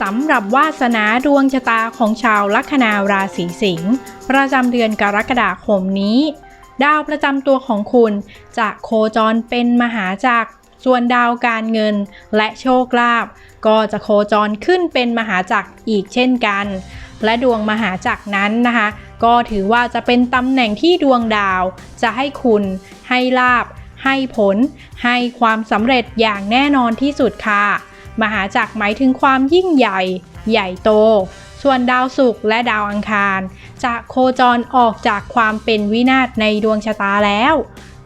สำหรับวาสนาดวงชะตาของชาวลัคนาราศีสิงห์ประจำเดือนกรกฎาคมนี้ ดาวประจำตัวของคุณจะโคจรเป็นมหาจักร ส่วนดาวการเงินและโชคลาภก็จะโคจรขึ้นเป็นมหาจักรอีกเช่นกัน และดวงมหาจักรนั้นนะคะ ก็ถือว่าจะเป็นตำแหน่งที่ดวงดาว จะให้คุณ ให้ลาบให้ผล ให้ความสำเร็จอย่างแน่นอนที่สุดค่ะ มหาจักรหมายถึงความยิ่งใหญ่ ใหญ่โต ส่วนดาวศุกร์และดาวอังคาร จะโคจรออกจากความเป็นวินาศในดวงชะตาแล้ว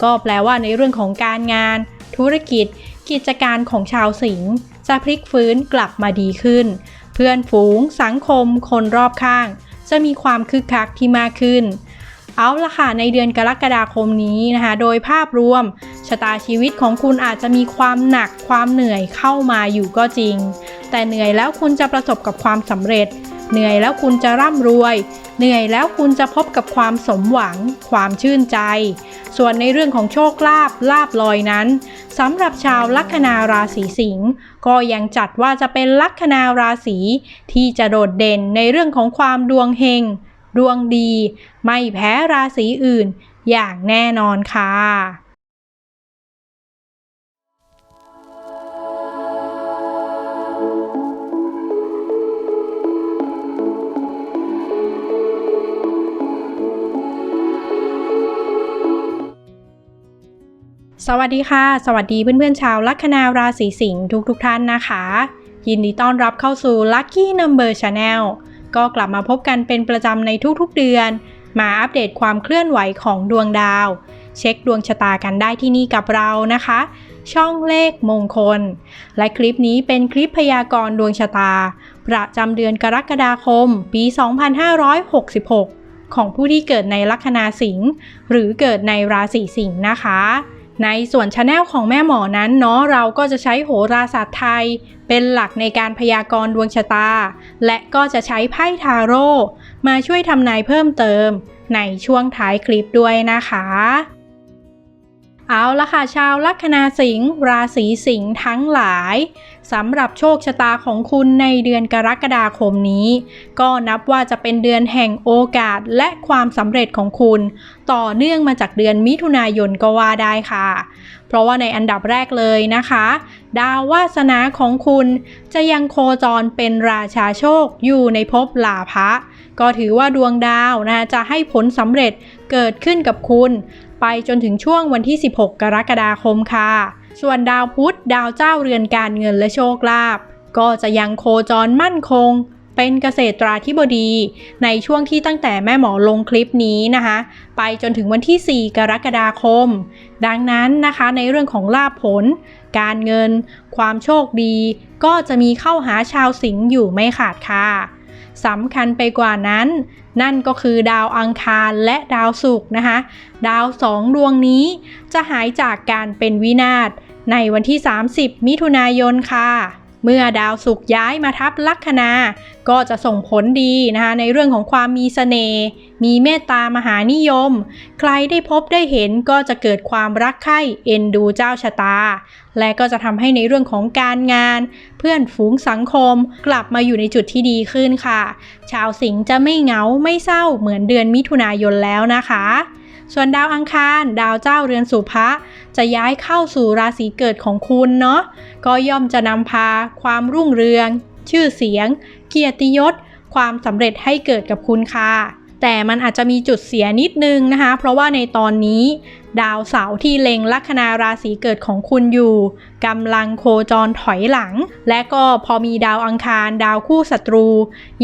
ก็แปลว่าในเรื่องของการงาน ธุรกิจ กิจการของชาวสิงห์จะพลิกฟื้นกลับมาดีขึ้น เพื่อนฝูง สังคม คนรอบข้าง จะมีความคึกคักที่มากขึ้น เอาละค่ะ ในเดือนกรกฎาคมนี้นะคะ โดยภาพรวมชะตาชีวิตของคุณอาจจะมีความหนักความเหนื่อยเข้ามาอยู่ก็จริง แต่เหนื่อยแล้วคุณจะประสบกับความสำเร็จ เหนื่อยแล้วคุณจะร่ำรวย เหนื่อยแล้วคุณจะพบกับความสมหวัง ความชื่นใจ ส่วนในเรื่องของโชคลาภลาบลอยนั้นสำหรับชาวลัคนาราศีสิงห์ก็ยังจัดว่าจะเป็นลัคนาราศีที่จะโดดเด่นในเรื่องของความดวงเฮง ดวงดี ไม่แพ้ราศีอื่น อย่างแน่นอนค่ะสวัสดีค่ะ สวัสดีเพื่อนๆชาวลัคนาราศีสิงห์ทุกๆทท่านนะคะ ยินดีต้อนรับเข้าสู่ Lucky Number Channel ก็กลับมาพบกันเป็นประจำในทุกๆเดือน มาอัปเดตความเคลื่อนไหวของดวงดาว เช็คดวงชะตากันได้ที่นี่กับเรานะคะ ช่องเลขมงคล และคลิปนี้เป็นคลิปพยากรณ์ดวงชะตา ประจำเดือนกรกฎาคม ปี 2566 ของผู้ที่เกิดในลัคนาสิงห์หรือเกิดในราศีสิงห์นะคะ ในส่วนชาแนลของแม่หมอนั้นเนาะเราก็จะใช้โหราศาสตร์ไทย เป็นหลักในการพยากรณ์ดวงชะตา และก็จะใช้ไพ่ทาโร่มาช่วยทำนายเพิ่มเติมในช่วงท้ายคลิปด้วยนะคะ เอาละค่ะชาวลัคนาสิงห์ราศีสิงห์ทั้งหลายสำหรับโชคชะตาของคุณในเดือนกรกฎาคมนี้ ก็นับว่าจะเป็นเดือนแห่งโอกาสและความสำเร็จของคุณ ต่อเนื่องมาจากเดือนมิถุนายนก็ว่าได้ค่ะ เพราะว่าในอันดับแรกเลยนะคะ ดาววาสนาของคุณจะยังโคจรเป็นราชาโชคอยู่ในภพลาภะก็ถือว่าดวงดาวนะจะให้ผลสำเร็จเกิดขึ้นกับคุณ ไปจนถึงช่วงวันที่ 16 กรกฎาคมค่ะ ส่วนดาวพุธดาวเจ้าเรือนการเงินและโชคลาภก็จะยังโคจรมั่นคง เป็นเกษตราธิบดี ในช่วงที่ตั้งแต่แม่หมอลงคลิปนี้นะคะ ไปจนถึงวันที่ 4 กรกฎาคม ดังนั้นนะคะในเรื่องของลาภผล การเงิน ความโชคดี ก็จะมีเข้าหาชาวสิงห์อยู่ไม่ขาดค่ะ สำคัญไปกว่านั้น นั่นก็คือดาวอังคารและดาวศุกร์นะคะ ดาวสองดวงนี้จะหายจากการเป็นวินาศในวันที่ 30 มิถุนายนค่ะ เมื่อดาวศุกย้ายมาทับลัคนา ก็จะส่งผลดีนะคะในเรื่องของความมีเสน่ห์มีเมตตามหานิยม ใครได้พบได้เห็นก็จะเกิดความรักใคร่เอ็นดูเจ้าชะตา และก็จะทำให้ในเรื่องของการงาน เพื่อนฝูงสังคมกลับมาอยู่ในจุดที่ดีขึ้นค่ะ ชาวสิงห์จะไม่เหงาไม่เศร้าเหมือนเดือนมิถุนายนแล้วนะคะ ส่วนดาวอังคาร ดาวเจ้าเรือนสุภะจะย้ายเข้าสู่ราศีเกิดของคุณเนาะก็ย่อมจะนำพา ความรุ่งเรือง ชื่อเสียง เกียรติยศ ความสำเร็จให้เกิดกับคุณค่ะ แต่มันอาจจะมีจุดเสียนิดนึงนะคะ เพราะว่าในตอนนี้ ดาวเสาร์ที่เล็งลัคนาราศีเกิดของคุณอยู่กำลังโคจรถอยหลัง และก็พอมีดาวอังคาร ดาวคู่ศัตรู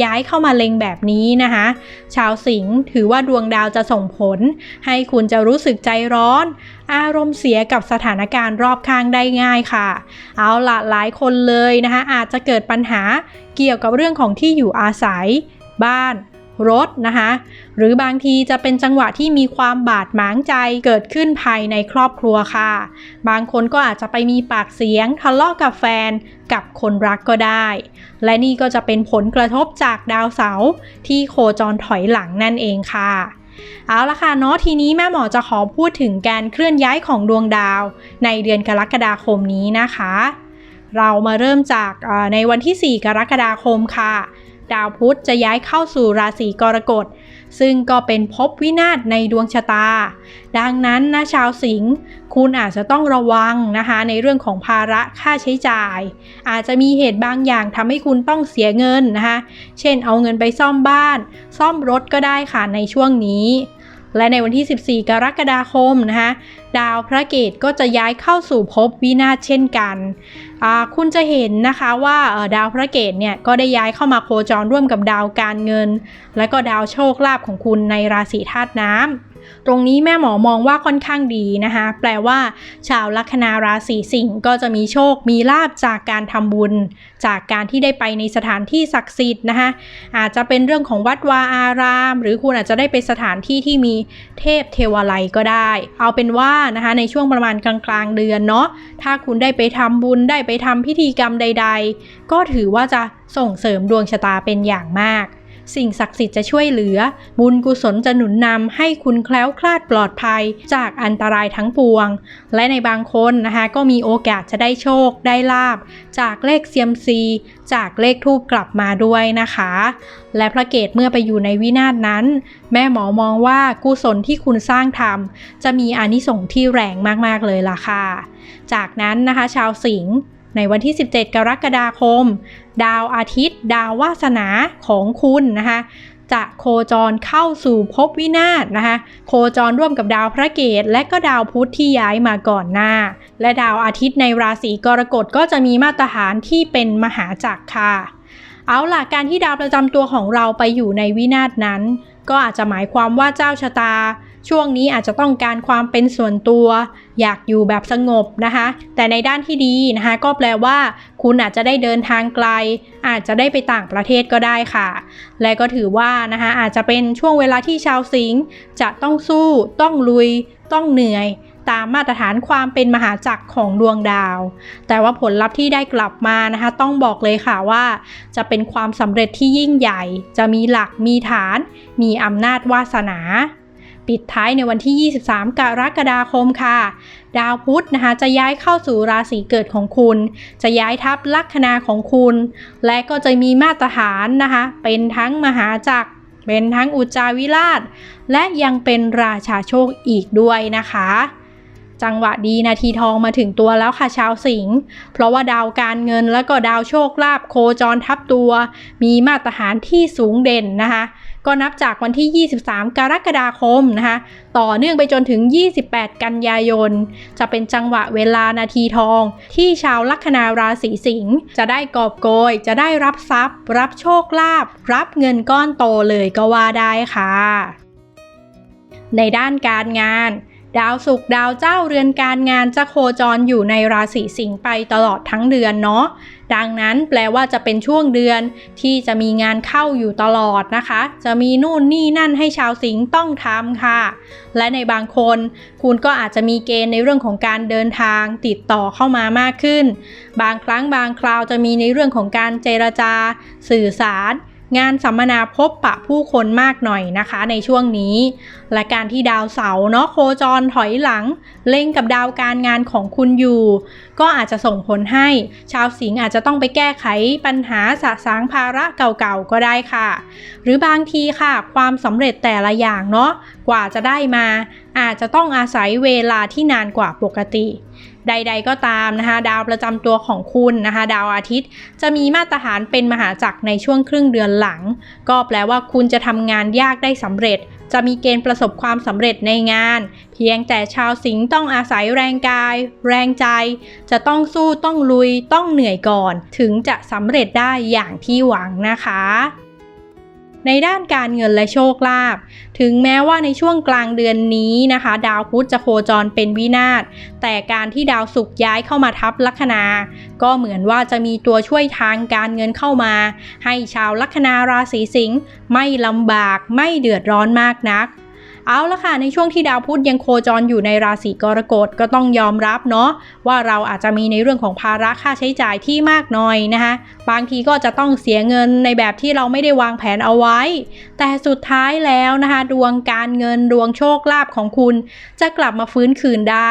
ย้ายเข้ามาเล็งแบบนี้นะคะ ชาวสิงห์ถือว่าดวงดาวจะส่งผล ให้คุณจะรู้สึกใจร้อน อารมณ์เสียกับสถานการณ์รอบข้างได้ง่ายค่ะ เอาละหลายคนเลยนะคะอาจจะเกิดปัญหาเกี่ยวกับเรื่องของที่อยู่อาศัย บ้าน รถนะคะ หรือบางทีจะเป็นจังหวะที่มีความบาดหมางใจเกิดขึ้นภายในครอบครัวค่ะ บางคนก็อาจจะไปมีปากเสียงทะเลาะกับแฟนกับคนรักก็ได้ และนี่ก็จะเป็นผลกระทบจากดาวเสาร์ที่โคจรถอยหลังนั่นเองค่ะเอาละค่ะเนาะทีนี้แม่หมอจะขอพูดถึงการเคลื่อนย้ายของดวงดาว ในเดือนกรกฎาคมนี้นะคะ เรามาเริ่มจากในวันที่ 4 กรกฎาคมค่ะ ดาวพุธจะย้ายเข้าสู่ราศีกรกฎ ซึ่งก็เป็นภพวินาศในดวงชะตา ดังนั้นนะชาวสิงห์คุณอาจจะต้องระวังนะคะในเรื่องของภาระค่าใช้จ่าย อาจจะมีเหตุบางอย่างทำให้คุณต้องเสียเงินนะคะ เช่นเอาเงินไปซ่อมบ้าน ซ่อมรถก็ได้ค่ะในช่วงนี้ และในวันที่ 14 กรกฎาคมนะคะดาวพระเกตก็จะย้ายเข้าสู่ภพวินาศเช่นกันคุณจะเห็นนะคะว่าดาวพระเกตเนี่ยก็ได้ย้ายเข้ามาโคจรร่วมกับดาวการเงิน และก็ดาวโชคลาภของคุณในราศีธาตุน้ำ ตรงนี้แม่หมอมองว่าค่อนข้างดีนะคะ แปลว่า ชาวลัคนาราศีสิงห์ก็จะมีโชค มีลาบจากการทำบุญ จากการที่ได้ไปในสถานที่ศักดิ์สิทธิ์นะคะ อาจจะเป็นเรื่องของวัดวาอาราม หรือคุณอาจจะได้ไปสถานที่ที่มีเทพเทวาลัยก็ได้ เอาเป็นว่านะคะในช่วงประมาณกลางๆเดือนเนาะ ถ้าคุณได้ไปทำบุญได้ไปทำพิธีกรรมใด ๆ ก็ถือว่าจะส่งเสริมดวงชะตาเป็นอย่างมาก สิ่งศักดิ์สิทธิ์จะช่วยเหลือ บุญกุศลจะหนุนนำให้คุณแคล้วคลาดปลอดภัยจากอันตรายทั้งปวง และในบางคนนะคะก็มีโอกาสจะได้โชคได้ลาบ จากเลขเซียมซี จากเลขทูบกลับมาด้วยนะคะ และพระเกตเมื่อไปอยู่ในวินาศนั้น แม่หมอมองว่ากุศลที่คุณสร้างทำจะมีอานิสงส์ที่แรงมากๆเลยล่ะค่ะ จากนั้นนะคะชาวสิงห์ ในวันที่ 17 กรกฎาคม ดาวอาทิตย์ ดาววาสนาของคุณนะคะจะโคจรเข้าสู่ภพวินาศนะคะ โคจรร่วมกับดาวพระเกตและก็ดาวพุธที่ย้ายมาก่อนหน้า และดาวอาทิตย์ในราศีกรกฎก็จะมีมาตรฐานที่เป็นมหาจักรค่ะ เอาล่ะการที่ดาวประจำตัวของเราไปอยู่ในวินาศนั้น ก็อาจจะหมายความว่าเจ้าชะตา ช่วงนี้อาจจะต้องการความเป็นส่วนตัว อยากอยู่แบบสงบนะคะ แต่ในด้านที่ดีนะคะ ก็แปลว่า คุณอาจจะได้เดินทางไกล อาจจะได้ไปต่างประเทศก็ได้ค่ะ และก็ถือว่านะคะอาจจะเป็นช่วงเวลาที่ชาวสิงห์จะต้องสู้ ต้องลุย ต้องเหนื่อยตามมาตรฐานความเป็นมหาจักรของดวงดาว แต่ว่าผลลัพธ์ที่ได้กลับมานะคะ ต้องบอกเลยค่ะว่า จะเป็นความสำเร็จที่ยิ่งใหญ่ จะมีหลักมีฐาน มีอำนาจวาสนา ปิดท้ายในวันที่ 23 กรกฎาคมค่ะ ดาวพุธนะคะจะย้ายเข้าสู่ราศีเกิดของคุณ จะย้ายทับลัคนาของคุณ และก็จะมีมาตรฐานนะคะ เป็นทั้งมหาจักร เป็นทั้งอุจาวิราช และยังเป็นราชาโชคอีกด้วยนะคะจังหวะดีนาทีทองมาถึงตัวแล้วค่ะชาวสิงห์ เพราะว่าดาวการเงินและก็ดาวโชคลาภโคจรทับตัว มีมาตรฐานที่สูงเด่นนะคะ ก็นับจากวันที่ 23 กรกฎาคมนะคะ ต่อเนื่องไปจนถึง 28 กันยายน จะเป็นจังหวะเวลานาทีทอง ที่ชาวลัคนาราศีสิงห์จะได้กอบโกย จะได้รับทรัพย์ รับโชคลาภรับเงินก้อนโตเลยก็ว่าได้ค่ะ ในด้านการงานดาวศุกร์ดาวเจ้าเรือนการงานจะโคจรอยู่ในราศีสิงห์ไปตลอดทั้งเดือนเนาะ ดังนั้นแปลว่าจะเป็นช่วงเดือนที่จะมีงานเข้าอยู่ตลอดนะคะ จะมีนู่นนี่นั่นให้ชาวสิงห์ต้องทำค่ะ และในบางคน คุณก็อาจจะมีเกณฑ์ในเรื่องของการเดินทางติดต่อเข้ามามากขึ้น บางครั้งบางคราวจะมีในเรื่องของการเจรจา สื่อสาร งานสัมมนาพบปะผู้คนมากหน่อยนะคะในช่วงนี้ และการที่ดาวเสาร์เนาะโคจรถอยหลัง เล็งกับดาวการงานของคุณอยู่ ก็อาจจะส่งผลให้ ชาวสิงห์อาจจะต้องไปแก้ไขปัญหาสะสางภาระเก่าๆก็ได้ค่ะ หรือบางทีค่ะ ความสำเร็จแต่ละอย่างเนาะกว่าจะได้มา อาจจะต้องอาศัยเวลาที่นานกว่าปกติ ใด ๆ ก็ตามนะคะดาวประจำตัวของคุณนะคะดาวอาทิตย์ จะมีมาตรฐานเป็นมหาจักรในช่วงครึ่งเดือนหลัง ก็แปลว่าคุณจะทำงานยากได้สำเร็จ จะมีเกณฑ์ประสบความสำเร็จในงาน เพียงแต่ชาวสิงห์ต้องอาศัยแรงกาย แรงใจ จะต้องสู้ต้องลุยต้องเหนื่อยก่อน ถึงจะสำเร็จได้อย่างที่หวังนะคะ ในด้านการเงินและโชคลาภถึงแม้ว่าในช่วงกลางเดือนนี้นะคะ ดาวพุธจะโคจรเป็นวินาศแต่การที่ดาวศุกร์ย้ายเข้ามาทับลัคนา ก็เหมือนว่าจะมีตัวช่วยทางการเงินเข้ามา ให้ชาวลัคนาราศีสิงห์ไม่ลำบากไม่เดือดร้อนมากนัก เอาละค่ะในช่วงที่ดาวพุธยังโคจรอยู่ในราศีกรกฎก็ต้องยอมรับเนาะว่าเราอาจจะมีในเรื่องของภาระค่าใช้จ่ายที่มากหน่อยนะคะบางทีก็จะต้องเสียเงินในแบบที่เราไม่ได้วางแผนเอาไว้ แต่สุดท้ายแล้วนะคะ ดวงการเงินดวงโชคลาภของคุณ จะกลับมาฟื้นคืนได้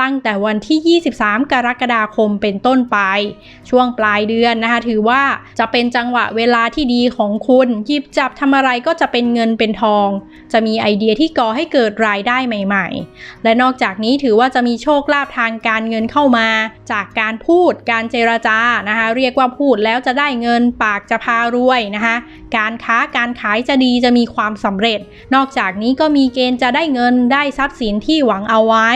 ตั้งแต่วันที่ 23 กรกฎาคมเป็นต้นไป ช่วงปลายเดือนนะคะ ถือว่าจะเป็นจังหวะเวลาที่ดีของคุณหยิบจับทำอะไรก็จะเป็นเงินเป็นทอง จะมีไอเดียที่ก่อให้เกิดรายได้ใหม่ ๆ และนอกจากนี้ถือว่าจะมีโชคลาภทางการเงินเข้ามา จากการพูดการเจรจานะคะ เรียกว่าพูดแล้วจะได้เงินปากจะพารวยนะคะ การค้าการขายจะดีจะมีความสำเร็จ นอกจากนี้ก็มีเกณฑ์จะได้เงินได้ทรัพย์สินที่หวังเอาไว้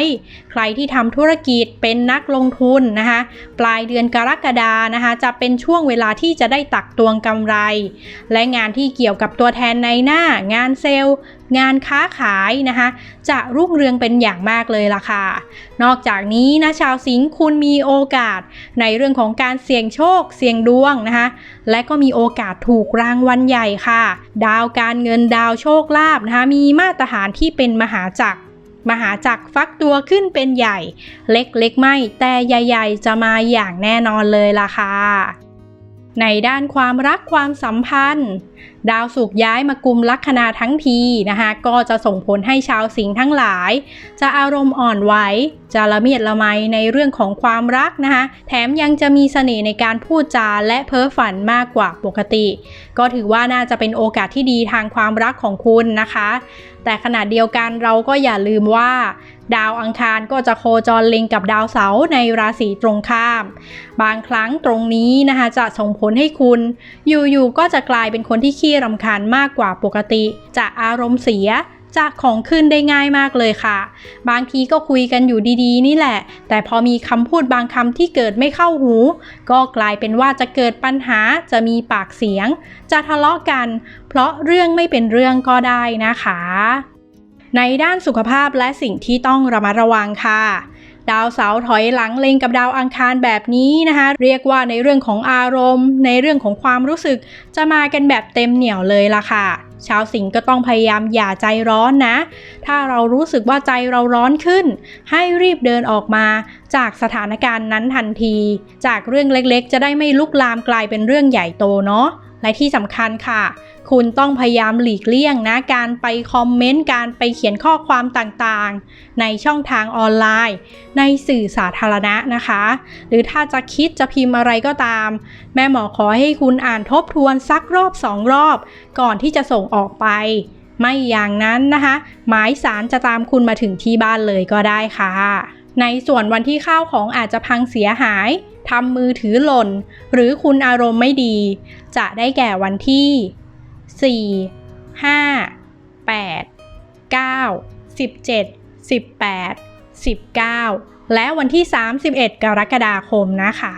ใครที่ททำธุรกิจเป็นนักลงทุนนะคะปลายเดือนกรกฎานะคะจะเป็นช่วงเวลาที่จะได้ตักตวงกำไร และงานที่เกี่ยวกับตัวแทนในหน้า งานเซลล์ งานค้าขายนะคะจะรุ่งเรืองเป็นอย่างมากเลยล่ะค่ะ นอกจากนี้นะชาวสิงห์คุณมีโอกาส ในเรื่องของการเสี่ยงโชค เสี่ยงดวงนะคะและก็มีโอกาสถูกรางวัลใหญ่ค่ะ ดาวการเงินดาวโชคลาภนะคะมีมาตรฐานที่เป็นมหาจักร มหาจักรฟักตัวขึ้นเป็นใหญ่ เล็กๆไม่ แต่ใหญ่ๆ จะมาอย่างแน่นอนเลยล่ะค่ะ ในด้านความรักความสัมพันธ์ดาวสุกย้ายมากุมลัคนาทั้งทีนะคะก็จะส่งผลให้ชาวสิงห์ทั้งหลาย จะอารมณ์อ่อนไหวจะละเมียดละไมในเรื่องของความรักนะคะแถมยังจะมีเสน่ห์ในการพูดจาและเพ้อฝันมากกว่าปกติ ก็ถือว่าน่าจะเป็นโอกาสที่ดีทางความรักของคุณนะคะ แต่ขณะเดียวกันเราก็อย่าลืมว่าดาวอังคารก็จะโคจรเล็งกับดาวเสาร์ในราศีตรงข้าม บางครั้งตรงนี้นะคะจะส่งผลให้คุณ อยู่ๆก็จะกลายเป็นคนที่ขี้รำคาญมากกว่าปกติ จะอารมณ์เสียจะของขึ้นได้ง่ายมากเลยค่ะ บางทีก็คุยกันอยู่ดีๆ นี่แหละ แต่พอมีคำพูดบางคำที่เกิดไม่เข้าหู ก็กลายเป็นว่าจะเกิดปัญหาจะมีปากเสียง จะทะเลาะกัน เพราะเรื่องไม่เป็นเรื่องก็ได้นะคะ ในด้านสุขภาพและสิ่งที่ต้องระมัดระวังค่ะ ดาวเสาร์ถอยหลังเล็งกับดาวอังคารแบบนี้นะคะ เรียกว่าในเรื่องของอารมณ์ ในเรื่องของความรู้สึก จะมากันแบบเต็มเหนี่ยวเลยล่ะค่ะ ชาวสิงห์ก็ต้องพยายามอย่าใจร้อนนะ ถ้าเรารู้สึกว่าใจเราร้อนขึ้น ให้รีบเดินออกมา จากสถานการณ์นั้นทันที จากเรื่องเล็กๆ จะได้ไม่ลุกลามกลายเป็นเรื่องใหญ่โตเนาะและที่สำคัญค่ะ คุณต้องพยายามหลีกเลี่ยงนะการไปคอมเมนต์การไปเขียนข้อความต่างๆ ในช่องทางออนไลน์ ในสื่อสาธารณะนะคะ หรือถ้าจะคิดจะพิมพ์อะไรก็ตาม แม่หมอขอให้คุณอ่านทบทวนสักรอบสองรอบ ก่อนที่จะส่งออกไป ไม่อย่างนั้นนะคะ หมายสารจะตามคุณมาถึงที่บ้านเลยก็ได้ค่ะ ในส่วนวันที่ข้าวของอาจจะพังเสียหายทำมือถือหล่น หรือคุณอารมณ์ไม่ดี จะได้แก่วันที่ 4 5 8 9 17 18 19 และวันที่ 31 กรกฎาคมนะคะ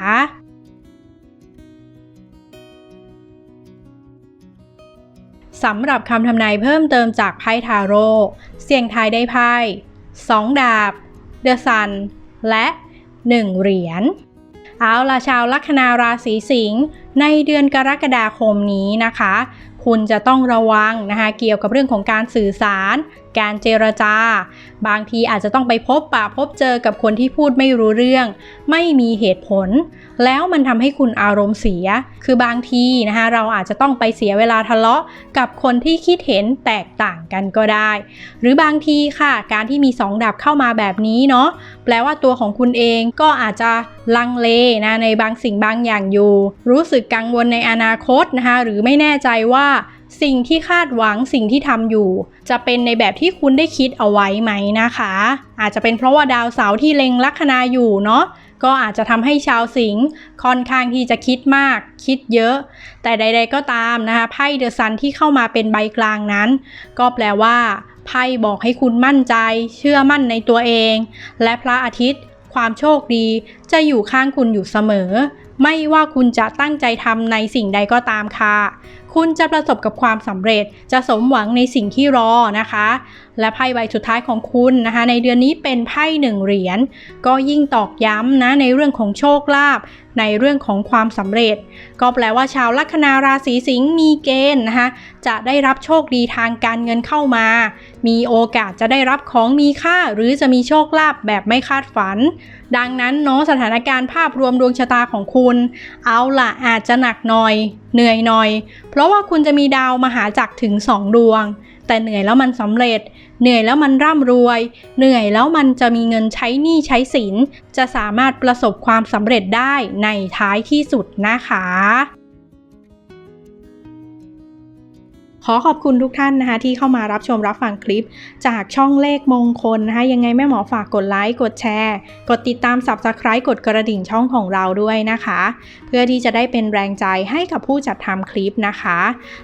สำหรับคำทำนายเพิ่มเติมจากไพ่ทาโร่เสี่ยงทายได้ไพ่2ดาบ เดอะซัน และ 1 เหรียญ เอาละชาวลัคนาราศีสิงห์ในเดือนกรกฎาคมนี้นะคะ คุณจะต้องระวังนะคะเกี่ยวกับเรื่องของการสื่อสาร การเจรจา บางทีอาจจะต้องไปพบปะพบเจอกับคนที่พูดไม่รู้เรื่อง ไม่มีเหตุผล แล้วมันทำให้คุณอารมณ์เสีย คือบางทีนะคะเราอาจจะต้องไปเสียเวลาทะเลาะกับคนที่คิดเห็นแตกต่างกันก็ได้ หรือบางทีค่ะ การที่มีสองดับเข้ามาแบบนี้เนาะแปลว่าตัวของคุณเองก็อาจจะลังเลนะในบางสิ่งบางอย่างอยู่ รู้สึกกังวลในอนาคตนะคะหรือไม่แน่ใจว่า สิ่งที่คาดหวังสิ่งที่ทำอยู่ จะเป็นในแบบที่คุณได้คิดเอาไว้ไหมนะคะ อาจจะเป็นเพราะว่าดาวเสาร์ที่เล็งลัคนาอยู่เนาะก็อาจจะทำให้ชาวสิงห์ค่อนข้างที่จะคิดมาก คิดเยอะ แต่ใด ๆ ก็ตามนะคะไพ่เดอะซันที่เข้ามาเป็นใบกลางนั้น ก็แปลว่าไพ่บอกให้คุณมั่นใจ เชื่อมั่นในตัวเอง และพระอาทิตย์ ความโชคดี จะอยู่ข้างคุณอยู่เสมอ ไม่ว่าคุณจะตั้งใจทำในสิ่งใดก็ตามค่ะ คุณจะประสบกับความสำเร็จจะสมหวังในสิ่งที่รอนะคะ และไพ่ใบสุดท้ายของคุณนะคะ ในเดือนนี้เป็นไพ่หนึ่งเหรียญก็ยิ่งตอกย้ำนะในเรื่องของโชคลาภในเรื่องของความสำเร็จ ก็แปลว่าชาวลัคนาราศีสิงห์มีเกณฑ์นะคะจะได้รับโชคดีทางการเงินเข้ามา มีโอกาสจะได้รับของมีค่า หรือจะมีโชคลาภแบบไม่คาดฝัน ดังนั้นเนาะสถานการณ์ภาพรวมดวงชะตาของคุณ เอาละอาจจะหนักหน่อย เหนื่อยหน่อย เพราะว่าคุณจะมีดาวมหาจักรถึง 2 ดวง แต่เหนื่อยแล้วมันสำเร็จ เหนื่อยแล้วมันร่ำรวย เหนื่อยแล้วมันจะมีเงินใช้หนี้ใช้สิน จะสามารถประสบความสำเร็จได้ในท้ายที่สุดนะคะ ขอขอบคุณทุกท่านนะคะ ที่เข้ามารับชมรับฟังคลิป จากช่องเลขมงคลนะคะ ยังไงแม่หมอฝากกดไลค์กดแชร์ กดติดตาม Subscribe กดกระดิ่งช่องของเราด้วยนะคะ เพื่อที่จะได้เป็นแรงใจให้กับผู้จัดทำคลิปนะคะ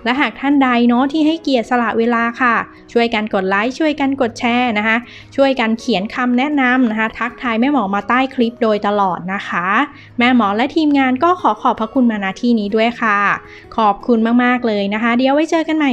และหากท่านใดเนาะที่ให้เกียรติสละเวลาค่ะ ช่วยกันกดไลค์ช่วยกันกดแชร์นะคะ ช่วยกันเขียนคำแนะนำนะคะ ทักทายแม่หมอมาใต้คลิปโดยตลอดนะคะ แม่หมอและทีมงานก็ขอขอบพระคุณมาณที่นี้ด้วยค่ะ ขอบคุณมากๆเลยนะคะ เดี๋ยวไว้เจอกันใหม่